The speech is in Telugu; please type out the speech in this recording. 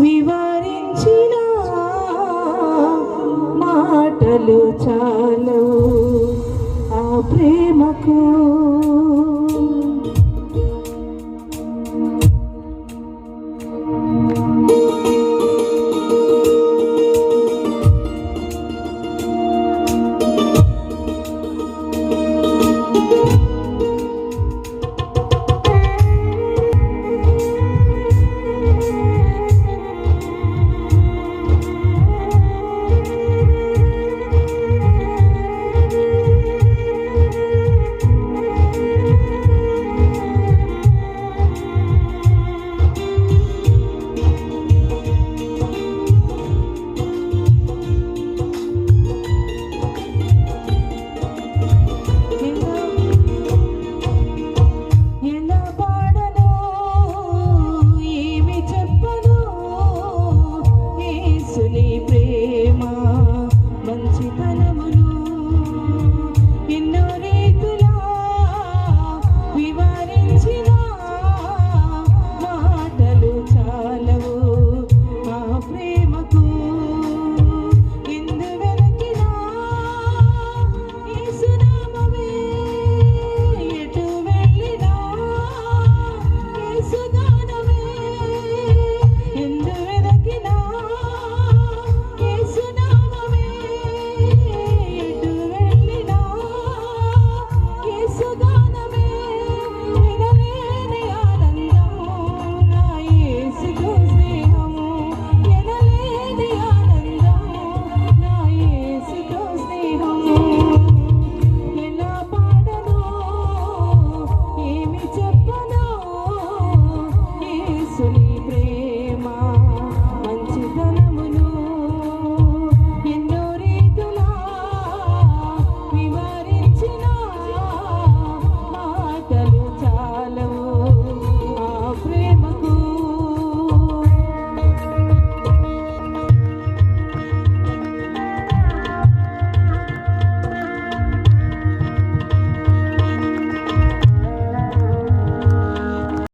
వివరించిన మాటలు చాలు. ఆ ప్రేమకు